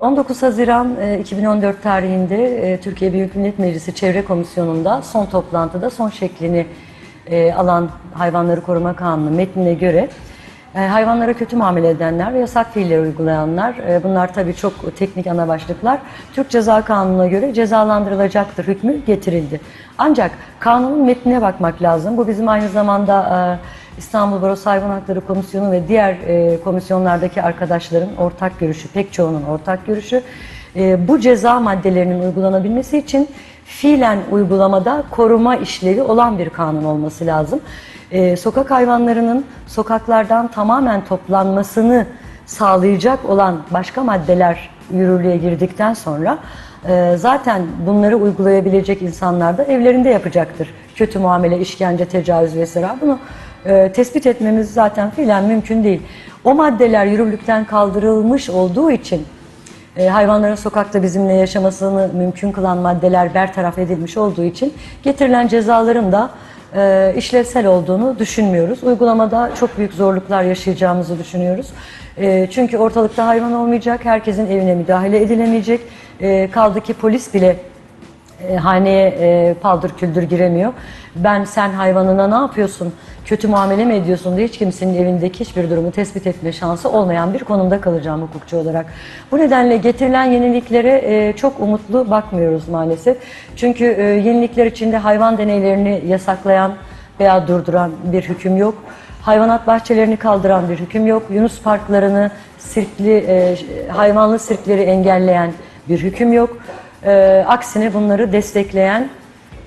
19 Haziran e, 2014 tarihinde e, Türkiye Büyük Millet Meclisi Çevre Komisyonu'nda son toplantıda son şeklini e, alan Hayvanları Koruma Kanunu metnine göre e, hayvanlara kötü muamele edenler ve yasak fiiller uygulayanlar, e, bunlar tabii çok teknik ana başlıklar, Türk Ceza Kanunu'na göre cezalandırılacaktır hükmü getirildi. Ancak kanunun metnine bakmak lazım. Bu bizim aynı zamanda e, İstanbul Barosu Hayvan Hakları Komisyonu ve diğer e, komisyonlardaki arkadaşların ortak görüşü, pek çoğunun ortak görüşü. E, bu ceza maddelerinin uygulanabilmesi için fiilen uygulamada koruma işlevi olan bir kanun olması lazım. E, sokak hayvanlarının sokaklardan tamamen toplanmasını sağlayacak olan başka maddeler yürürlüğe girdikten sonra e, zaten bunları uygulayabilecek insanlar da evlerinde yapacaktır. Kötü muamele, işkence, tecavüz vesaire bunu e, tespit etmemiz zaten fiilen mümkün değil. O maddeler yürürlükten kaldırılmış olduğu için e, hayvanların sokakta bizimle yaşamasını mümkün kılan maddeler bertaraf edilmiş olduğu için getirilen cezaların da e, işlevsel olduğunu düşünmüyoruz. Uygulamada çok büyük zorluklar yaşayacağımızı düşünüyoruz. E, çünkü ortalıkta hayvan olmayacak, herkesin evine müdahale edilemeyecek. E, kaldı ki polis bile e, haneye e, paldır küldür giremiyor. Ben sen hayvanına ne yapıyorsun, kötü muamele mi ediyorsun diye hiç kimsenin evindeki hiçbir durumu tespit etme şansı olmayan bir konumda kalacağım hukukçu olarak. Bu nedenle getirilen yeniliklere e, çok umutlu bakmıyoruz maalesef. Çünkü e, yenilikler içinde hayvan deneylerini yasaklayan veya durduran bir hüküm yok. Hayvanat bahçelerini kaldıran bir hüküm yok. Yunus parklarını, sirkli, e, hayvanlı sirkleri engelleyen bir hüküm yok. E, aksine bunları destekleyen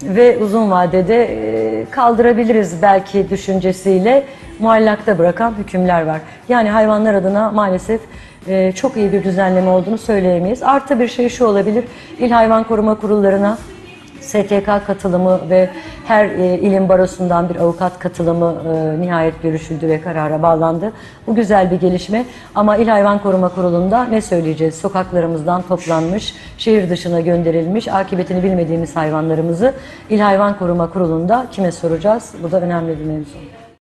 ve uzun vadede e, kaldırabiliriz belki düşüncesiyle muallakta bırakan hükümler var. Yani hayvanlar adına maalesef e, çok iyi bir düzenleme olduğunu söyleyemeyiz. Artı bir şey şu olabilir, il hayvan koruma kurullarına STK katılımı ve her e, ilin barosundan bir avukat katılımı e, nihayet görüşüldü ve karara bağlandı. Bu güzel bir gelişme ama İl Hayvan Koruma Kurulu'nda ne söyleyeceğiz? Sokaklarımızdan toplanmış, şehir dışına gönderilmiş, akıbetini bilmediğimiz hayvanlarımızı İl Hayvan Koruma Kurulu'nda kime soracağız? Bu da önemli bir mevzu.